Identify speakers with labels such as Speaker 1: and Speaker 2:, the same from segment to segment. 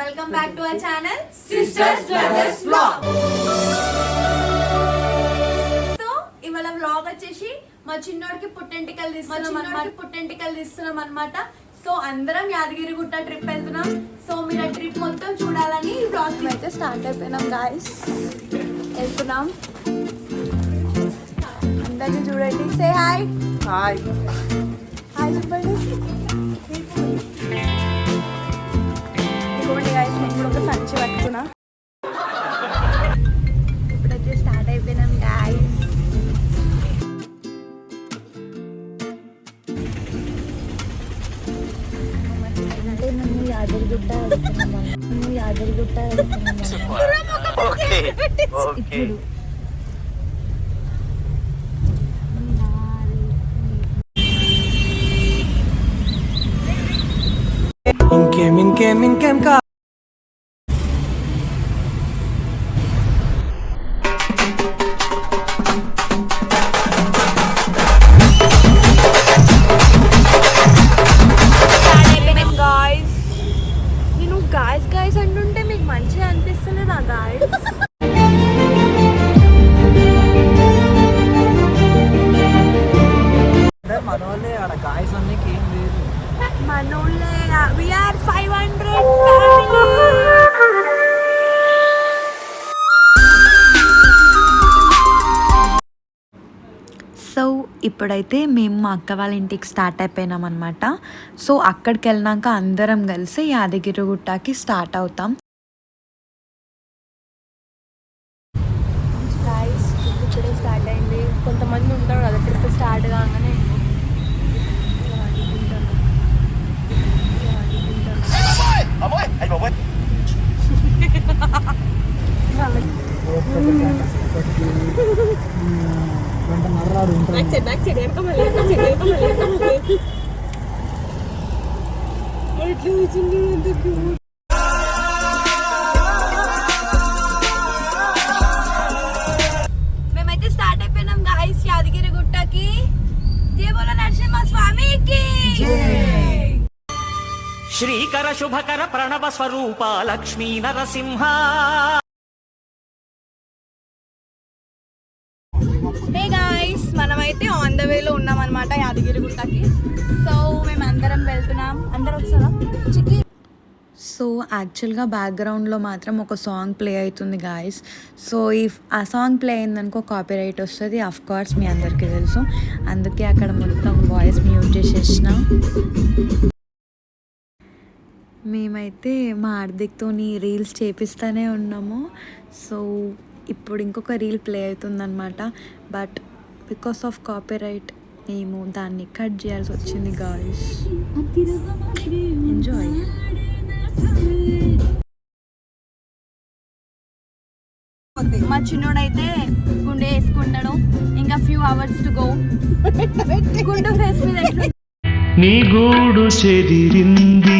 Speaker 1: Welcome back to our channel
Speaker 2: Sisters Brothers Vlog.
Speaker 1: So ఇవాళ vlog వచ్చేసి మా చిన్నోడికి పుట్టెంటికలు తీస్తున్నాం అన్నమాట. పుట్టెంటికలు తీస్తున్నాం అన్నమాట. సో అందరం యాదగిరి గుట్ట ట్రిప్ వెళ్తున్నాం. సో మీరు ఆ ట్రిప్ మొత్తం చూడాలని ఈ వ్లాగ్ అయితే స్టార్ట్ అయిపోయినాం గాయస్ వెళ్తున్నాం. అందరినీ చూడండి. సే హాయ్
Speaker 2: హాయ్
Speaker 1: హాయ్ చెప్పండి. ఇదిగోండి గాయస్ నేను కూడా ఒక సంచి పట్టుకున్నా. ఇప్పుడైతే స్టార్ట్ అయిపోయినాం గాయస్
Speaker 3: మేము యాదగిరిగుట్ట మేము యాదగిరిగుట్ట ఇప్పుడు.
Speaker 4: ఇంకేం ఇంకేం ఇంకేం కా
Speaker 3: ఇప్పుడైతే మేము మా అక్క వాళ్ళ ఇంటికి స్టార్ట్ అయిపోయినాం అనమాట సో అక్కడికి వెళ్ళినాక అందరం కలిసి యాదగిరిగుట్టకి స్టార్ట్ అవుతాం
Speaker 1: గాయస్ ఇప్పుడే స్టార్ట్ అయింది కొంతమంది ఉంటారు కదా ట్రిప్ స్టార్ట్ కాగానే మేమైతే స్టార్ట్ అయిపోయినాం గాయస్ యాదగిరి గుట్టకి. జై బోలో నరసింహ స్వామికి
Speaker 5: శ్రీకర శుభకర ప్రణవ స్వరూప Lakshmi Narasimha.
Speaker 1: Guys on the వేలో ఉన్నాం అనమాట యాదగిరి గుట్టకి. సో మేము అందరం వెళ్తున్నాం. అందరం వస్తారా? చికి
Speaker 3: సో యాక్చువల్గా బ్యాక్గ్రౌండ్లో మాత్రం ఒక సాంగ్ ప్లే అవుతుంది గాయస్ సో ఈ ఆ సాంగ్ ప్లే అయిందనుకో కాపీ రైట్ వస్తుంది. అఫ్ కోర్స్ మీ అందరికీ తెలుసు. అందుకే అక్కడ మొత్తం వాయిస్ మ్యూట్ చేసేసిన. మేమైతే మా హార్దిక్తోని రీల్స్ చేపిస్తూనే ఉన్నాము. సో ఇప్పుడు ఇంకొక రీల్ ప్లే అవుతుందన్నమాట. But because of copyright మేము దాన్ని కట్ చేయాల్సి వచ్చింది గాయస్ ఎంజాయ్
Speaker 1: మా చిన్నోడైతే గుండె వేసుకుంటాడు. ఇంకా ఫ్యూ అవర్స్ టు గో గుండు ఫేస్ మీద
Speaker 6: నీ గూడు చెదిరింది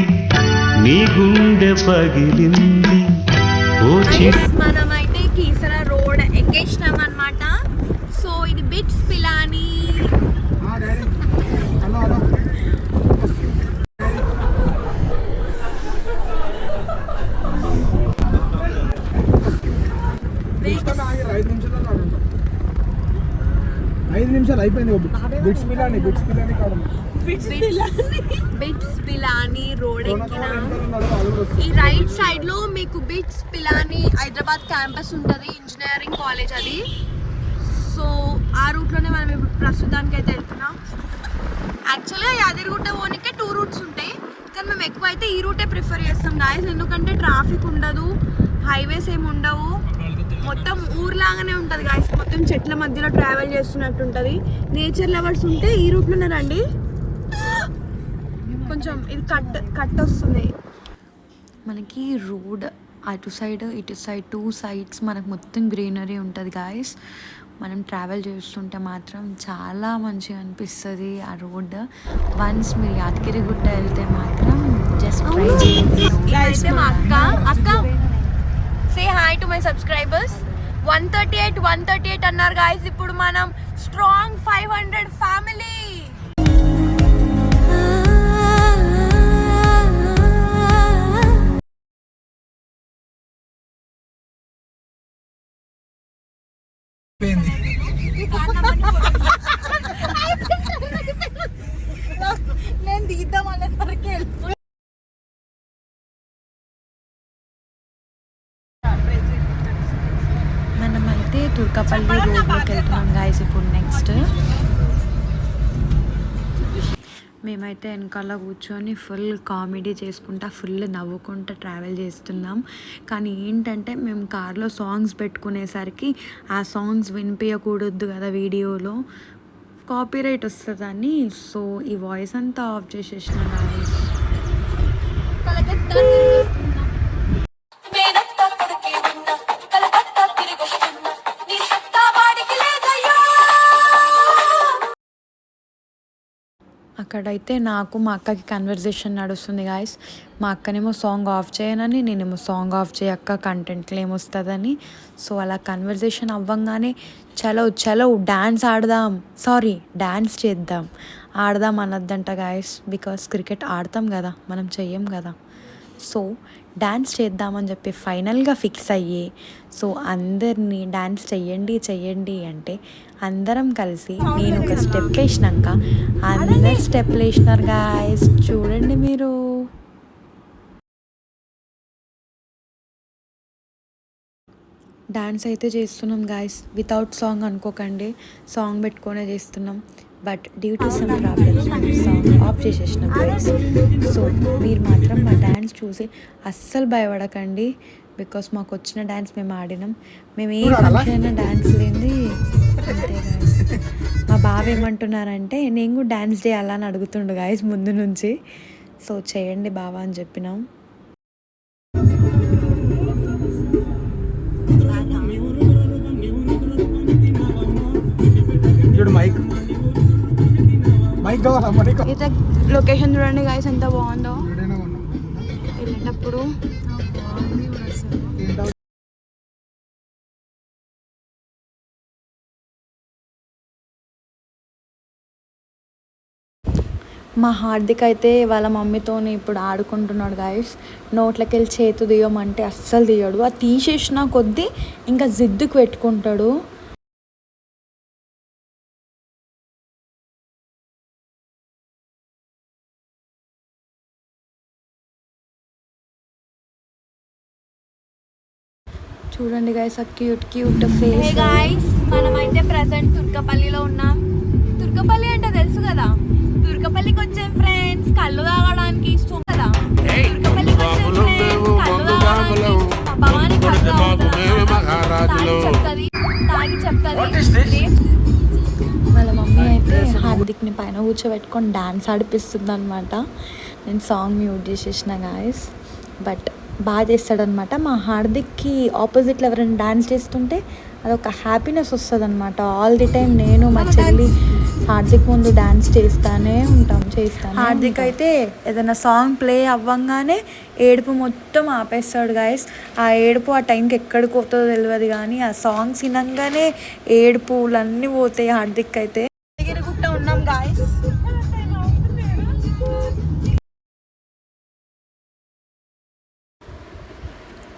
Speaker 6: నీ గుండె పగిలింది. ఓ చి
Speaker 1: Guys, మనమైతే కీసర రోడ్ ఎక్కేసినాం అనమాట సో ఇది బిట్స్ పిలాని
Speaker 4: ఐదు నిమిషాలు ఆడుంటాం ఐదు నిమిషాలు అయిపోయింది బిట్స్ పిల్లని బిట్స్ పిల్లని కాదు
Speaker 1: బిట్స్ పిలాని రోడ్ ఎక్కినాం. ఈ రైట్ సైడ్లో మీకు బిట్స్ పిలాని హైదరాబాద్ క్యాంపస్ ఉంటుంది ఇంజనీరింగ్ కాలేజ్ అది. సో ఆ రూట్లోనే మనం ఇప్పుడు ప్రస్తుతానికి అయితే వెళ్తున్నాం. యాక్చువల్గా యాదగిరిగుట్ట పోనీకే టూ రూట్స్ ఉంటాయి. కానీ మేము ఎక్కువ అయితే ఈ రూటే ప్రిఫర్ చేస్తాం గాయస్ ఎందుకంటే ట్రాఫిక్ ఉండదు హైవేస్ ఏమి ఉండవు. మొత్తం ఊర్లాగానే ఉంటుంది గాయస్ మొత్తం చెట్ల మధ్యలో ట్రావెల్ చేస్తున్నట్టు ఉంటుంది నేచర్ లవర్స్ ఉంటే ఈ రూట్లోనే రండి. కొంచెం ఇది కట్ కట్ వస్తుంది.
Speaker 3: మనకి రోడ్ అటు సైడ్ ఇటు సైడ్ టూ సైడ్స్ మనకు మొత్తం గ్రీనరీ ఉంటుంది గాయస్ మనం ట్రావెల్ చేస్తుంటే మాత్రం చాలా మంచిగా అనిపిస్తుంది ఆ రోడ్. వన్స్ మీరు యాదగిరి గుట్ట వెళ్తే మాత్రం జస్ట్
Speaker 1: అక్క అక్క say hi to my subscribers one thirty eight one thirty eight అన్నారు గాయస్ ఇప్పుడు మనం strong five hundred family
Speaker 3: Turkapalli రోడ్లోకి వెళ్తున్నాం గాయస్ ఇప్పుడు నెక్స్ట్ మేమైతే వెనకాల కూర్చొని ఫుల్ కామెడీ చేసుకుంటా ఫుల్ నవ్వుకుంటా ట్రావెల్ చేస్తున్నాం. కానీ ఏంటంటే మేము కార్లో సాంగ్స్ పెట్టుకునేసరికి ఆ సాంగ్స్ వినిపించకూడదు కదా వీడియోలో. కాపీరైట్ వస్తుందని సో ఈ వాయిస్ అంతా ఆఫ్ చేసేసిన అక్కడైతే నాకు మా అక్కకి కన్వర్జేషన్ నడుస్తుంది గాయస్ మా అక్కనేమో సాంగ్ ఆఫ్ చేయనని నేనేమో సాంగ్ ఆఫ్ చేయక్క కంటెంట్లో ఏమొస్తుందని సో అలా కన్వర్జేషన్ అవ్వంగానే చలో చలో డ్యాన్స్ ఆడదాం. సారీ డ్యాన్స్ చేద్దాం. ఆడదాం అనొద్దంట గాయస్ బికాస్ క్రికెట్ ఆడతాం కదా మనం చెయ్యం కదా. సో డ్యాన్స్ చేద్దామని చెప్పి ఫైనల్గా ఫిక్స్ అయ్యి సో అందరినీ డ్యాన్స్ చెయ్యండి చెయ్యండి అంటే అందరం కలిసి నేను ఒక స్టెప్ వేసినాక అందరు స్టెప్లు వేసినారు గాయస్ చూడండి మీరు. డాన్స్ అయితే చేస్తున్నాం గాయస్ వితౌట్ సాంగ్ అనుకోకండి. సాంగ్ పెట్టుకొనే చేస్తున్నాం. But due to some problems song off చేసేసినాం guys so మీరు మాత్రం మా డ్యాన్స్ చూసి అస్సలు భయపడకండి. బికాస్ మాకు వచ్చిన డ్యాన్స్ మేము ఆడినాం. మేము ఏ ఫంక్షన్ అయినా డ్యాన్స్ లేనిది అంతే గాయస్ మా బావ ఏమంటున్నారంటే నేను కూడా డ్యాన్స్ చేయాలని అడుగుతుండు గాయస్ ముందు నుంచి. సో చేయండి బావా అని చెప్పినాం.
Speaker 1: లొకేషన్ చూడండి గాయస్ ఎంత బాగుందో. వెళ్ళేటప్పుడు
Speaker 3: మా హార్దిక్ అయితే వాళ్ళ మమ్మీతో ఇప్పుడు ఆడుకుంటున్నాడు గాయస్ నోట్లకి వెళ్ళి చేతు తీయమంటే అస్సలు తీయడు అది తీసేసిన కొద్దీ ఇంకా జిద్దుకు పెట్టుకుంటాడు. చూడండి గాయస్ ఆ క్యూట్ క్యూట్ ఫేస్
Speaker 1: గాయ్స్ మనమైతే ప్రజెంట్ తుర్కపల్లిలో ఉన్నాం. తుర్కపల్లి అంటే తెలుసు కదా? తుర్కపల్లికి వచ్చే ఫ్రెండ్స్ కళ్ళు తాగడానికి ఇష్టం కదా. వచ్చే ఫ్రెండ్స్ కళ్ళు తాగడానికి భవాని కళ్ళు తాగి చెప్తది
Speaker 3: వాళ్ళ మమ్మీ అయితే హార్దిక్ని పైన కూర్చోబెట్టుకొని డ్యాన్స్ ఆడిపిస్తుంది అనమాట నేను సాంగ్ మ్యూట్ చేసేసిన గాయస్ బట్ బాగా చేస్తాడనమాట మా హార్దిక్కి ఆపోజిట్లో ఎవరైనా డ్యాన్స్ చేస్తుంటే అదొక హ్యాపీనెస్ వస్తుంది అనమాట ఆల్ ది టైం నేను మా చెల్లి హార్దిక్ ముందు డ్యాన్స్ చేస్తానే ఉంటాం చేస్తాను హార్దిక్ అయితే ఏదైనా సాంగ్ ప్లే అవ్వంగానే ఏడుపు మొత్తం ఆపేస్తాడు గాయస్ ఆ ఏడుపు ఆ టైంకి ఎక్కడికి పోతుందో తెలియదు కానీ ఆ సాంగ్స్ వినంగానే ఏడుపులన్నీ పోతాయి హార్దిక్ అయితే.
Speaker 1: ఉన్నాం గాయస్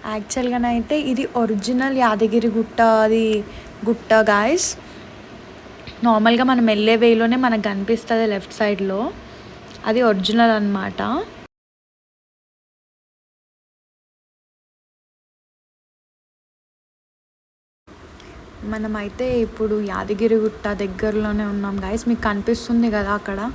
Speaker 3: యాక్చువల్గానైతే ఇది ఒరిజినల్ యాదగిరి గుట్ట అది గుట్ట గాయస్ నార్మల్గా మనం వెళ్ళే వేలోనే మనకు కనిపిస్తుంది లెఫ్ట్ సైడ్లో. అది ఒరిజినల్ అన్నమాట. మనమైతే ఇప్పుడు యాదగిరిగుట్ట దగ్గరలోనే ఉన్నాం. గాయస్ మీకు కనిపిస్తుంది కదా అక్కడ?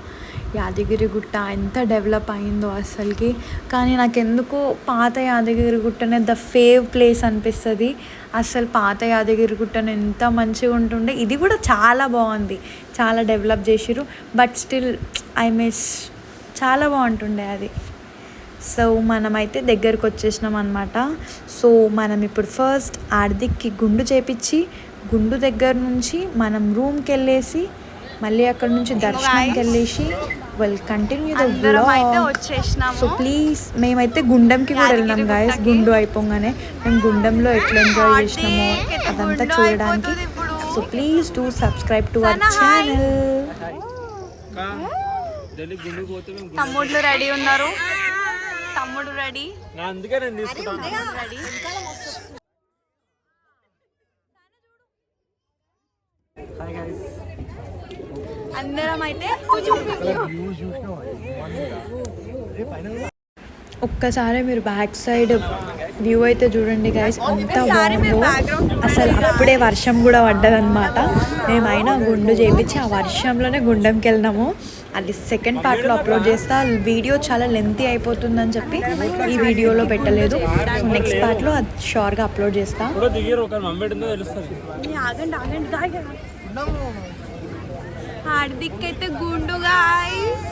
Speaker 3: యాదగిరిగుట్ట ఎంత డెవలప్ అయిందో అసలుకి. కానీ నాకు ఎందుకో పాత యాదగిరిగుట్టనే ద ఫేవ్ ప్లేస్ అనిపిస్తుంది. అసలు పాత యాదగిరిగుట్టను ఎంత మంచిగా ఉంటుండే. ఇది కూడా చాలా బాగుంది. చాలా డెవలప్ చేసిరు బట్ స్టిల్ ఐ మిస్ చాలా బాగుంటుండే అది. సో మనమైతే దగ్గరకు వచ్చేసినాం అనమాట సో మనం ఇప్పుడు ఫస్ట్ హార్దిక్కి గుండు చేపించి గుండు దగ్గర నుంచి మనం రూమ్కి వెళ్ళేసి మళ్ళీ అక్కడ నుంచి దర్శనంకి వెళ్ళేసి వెల్ కంటిన్యూ ద
Speaker 1: వచ్చేసినాము.
Speaker 3: సో ప్లీజ్ మేమైతే గుండంకి కూడా వెళ్ళినాం గాయస్ గుండు అయిపోగానే మేము గుండంలో ఎట్లా ఎంజాయ్ చేసినామో అదంతా చూడడానికి. So please do subscribe to our. Channel
Speaker 1: తమ్ముళ్ళు రెడీ ఉన్నారు. తమ్ముడు రెడీ.
Speaker 4: అందుకే నేను తీసుకుంటాను.
Speaker 1: రెడీ
Speaker 4: హాయ్ గైస్
Speaker 1: అందరం అయితే
Speaker 3: ఒక్కసారి మీరు బ్యాక్ సైడ్ వ్యూ అయితే చూడండి గైస్
Speaker 1: మీరు
Speaker 3: బాగుందో అసలు అప్పుడే వర్షం కూడా పడ్డదన్నమాట. మేమైనా గుండు చేయించి ఆ వర్షంలోనే గుండంకి వెళ్ళినాము. అది సెకండ్ పార్ట్లో అప్లోడ్ చేస్తా. వీడియో చాలా లెంతీ అయిపోతుందని చెప్పి ఈ వీడియోలో పెట్టలేదు. సో నెక్స్ట్ పార్ట్లో అది షోర్గా అప్లోడ్ చేస్తా.
Speaker 1: హార్దిక్ అయితే గుండు గాయస్